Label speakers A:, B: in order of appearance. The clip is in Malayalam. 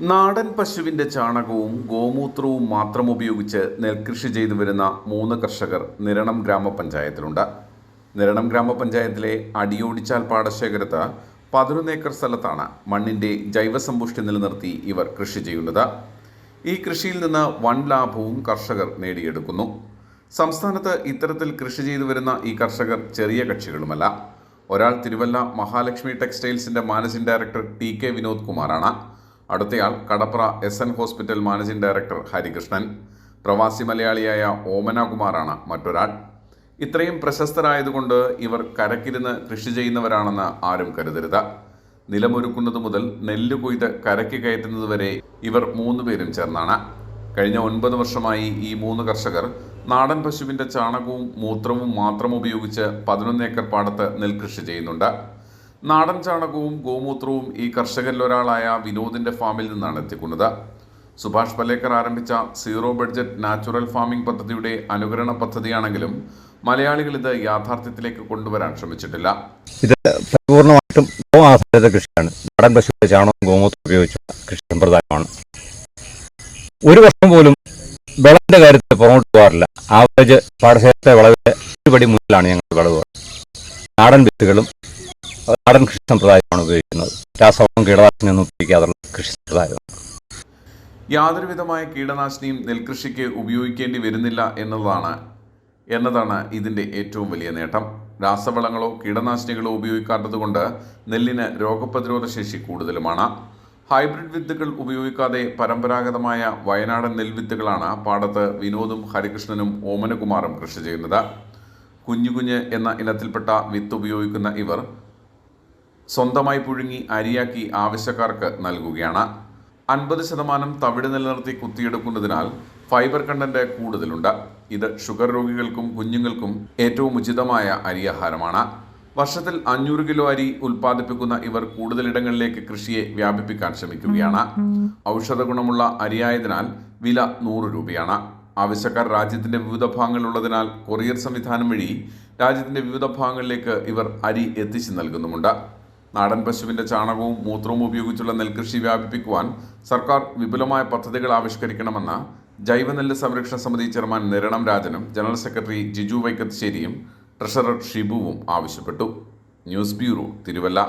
A: നാടൻ പശുവിന്റെ ചാണകവും ഗോമൂത്രവും മാത്രം ഉപയോഗിച്ച് നെൽകൃഷി ചെയ്തു വരുന്ന മൂന്ന് കർഷകർ നിരണം ഗ്രാമപഞ്ചായത്തിലുണ്ട്. നിരണം ഗ്രാമപഞ്ചായത്തിലെ അടിയോടിച്ചാൽ പാടശേഖരത്ത് പതിനൊന്ന് ഏക്കർ സ്ഥലത്താണ് മണ്ണിന്റെ ജൈവസമ്പുഷ്ടി നിലനിർത്തി ഇവർ കൃഷി ചെയ്യുന്നത്. ഈ കൃഷിയിൽ നിന്ന് വൻ ലാഭവും കർഷകർ നേടിയെടുക്കുന്നു. സംസ്ഥാനത്ത് ഇത്തരത്തിൽ കൃഷി ചെയ്തു വരുന്ന ഈ കർഷകർ ചെറിയ കക്ഷികളുമല്ല. ഒരാൾ Thiruvalla Mahalakshmi ടെക്സ്റ്റൈൽസിന്റെ managing director T K Vinod കുമാറാണ്. അടുത്തയാൾ Kadapra S N hospital managing director Harikrishnan. പ്രവാസി മലയാളിയായ ഓമന കുമാറാണ് മറ്റൊരാൾ. ഇത്രയും പ്രശസ്തരായതുകൊണ്ട് ഇവർ കരക്കിരുന്ന് കൃഷി ചെയ്യുന്നവരാണെന്ന് ആരും കരുതരുത്. നിലമൊരുക്കുന്നത് മുതൽ നെല്ല് കൊയ്ത് കരയ്ക്ക് കയറ്റുന്നത് വരെ ഇവർ മൂന്ന് പേരും ചേർന്നാണ്. കഴിഞ്ഞ ഒൻപത് വർഷമായി ഈ മൂന്ന് കർഷകർ നാടൻ പശുവിന്റെ ചാണകവും മൂത്രവും മാത്രം ഉപയോഗിച്ച് പതിനൊന്ന് ഏക്കർ പാടത്ത് നെൽകൃഷി ചെയ്യുന്നുണ്ട്. നാടൻ ചാണകവും ഗോമൂത്രവും ഈ കർഷകരിൽ ഒരാളായ വിനോദിന്റെ ഫാമിൽ നിന്നാണ് എത്തിക്കുന്നത്. സുഭാഷ് പലേക്കർ ആരംഭിച്ച സീറോ ബഡ്ജറ്റ് നാച്ചുറൽ ഫാമിംഗ് പദ്ധതിയുടെ അനുകരണ പദ്ധതിയാണെങ്കിലും മലയാളികൾ ഇത് യാഥാർത്ഥ്യത്തിലേക്ക് കൊണ്ടുവരാൻ ശ്രമിച്ചിട്ടില്ല.
B: ഇത് പരിപൂർണമായിട്ടും ഗോ ആധാരിത കൃഷിയാണ്. നാടൻ പശുവിന്റെ ചാണകവും ഗോമൂത്രം ഉപയോഗിച്ച കൃഷി സമ്പ്രദായമാണ്. ഒരു വർഷം പോലും വിളവിന്റെ കാര്യത്തിൽ പുറകോട്ട് പോകാറില്ല ആവറേജ് പാടശേഖരത്തെ വിളവിന്റെ ഒരുപടി മുന്നിലാണ് ഞങ്ങൾ വിളവ്. നാടൻ വിത്തുകളും നാടൻ കൃഷി സമ്പ്രദായമാണ് ഉപയോഗിക്കുന്നത്. രാസവളം കീടനാശിനിയൊന്നും ഉപയോഗിക്കാതുള്ള കൃഷി സമ്പ്രദായം
A: യാതൊരുവിധമായ കീടനാശിനിയും നെൽകൃഷിക്ക് ഉപയോഗിക്കേണ്ടി വരുന്നില്ല എന്നതാണ് എന്നതാണ് ഇതിന്റെ ഏറ്റവും വലിയ നേട്ടം. രാസവളങ്ങളോ കീടനാശിനികളോ ഉപയോഗിക്കാത്തതുകൊണ്ട് നെല്ലിന് രോഗപ്രതിരോധ ശേഷി കൂടുതലുമാണ്. ഹൈബ്രിഡ് വിത്തുകൾ ഉപയോഗിക്കാതെ പരമ്പരാഗതമായ വയനാടൻ നെൽവിത്തുകളാണ് പാടത്ത് വിനോദും ഹരികൃഷ്ണനും ഓമനകുമാറും കൃഷി ചെയ്യുന്നത്. കുഞ്ഞു കുഞ്ഞ് എന്ന ഇനത്തിൽപ്പെട്ട വിത്ത് ഉപയോഗിക്കുന്ന ഇവർ സ്വന്തമായി പുഴുങ്ങി അരിയാക്കി ആവശ്യക്കാർക്ക് നൽകുകയാണ്. അൻപത് ശതമാനം തവിട് നിലനിർത്തി കുത്തിയെടുക്കുന്നതിനാൽ ഫൈബർ കണ്ടന്റ് കൂടുതലുണ്ട്. ഇത് ഷുഗർ രോഗികൾക്കും കുഞ്ഞുങ്ങൾക്കും ഏറ്റവും ഉചിതമായ അരിയാഹാരമാണ്. വർഷത്തിൽ അഞ്ഞൂറ് കിലോ അരി ഉൽപ്പാദിപ്പിക്കുന്ന ഇവർ കൂടുതലിടങ്ങളിലേക്ക് കൃഷിയെ വ്യാപിപ്പിക്കാൻ ശ്രമിക്കുകയാണ്. ഔഷധ ഗുണമുള്ള അരിയായതിനാൽ വില നൂറ് രൂപയാണ്. ആവശ്യക്കാർ രാജ്യത്തിന്റെ വിവിധ ഭാഗങ്ങളിലുള്ളതിനാൽ കൊറിയർ സംവിധാനം വഴി രാജ്യത്തിന്റെ വിവിധ ഭാഗങ്ങളിലേക്ക് ഇവർ അരി എത്തിച്ചു നൽകുന്നുമുണ്ട്. നാടൻ പശുവിന്റെ ചാണകവും മൂത്രവും ഉപയോഗിച്ചുള്ള നെൽകൃഷി വ്യാപിപ്പിക്കുവാൻ സർക്കാർ വിപുലമായ പദ്ധതികൾ ആവിഷ്കരിക്കണമെന്ന് ജൈവനെല്ല് സംരക്ഷണ സമിതി ചെയർമാൻ നിരണം രാജനും ജനറൽ സെക്രട്ടറി ജിജു വൈക്കത്തുശ്ശേരിയും ട്രഷറർ ഷിബുവും ആവശ്യപ്പെട്ടു. News bureau Thiruvalla.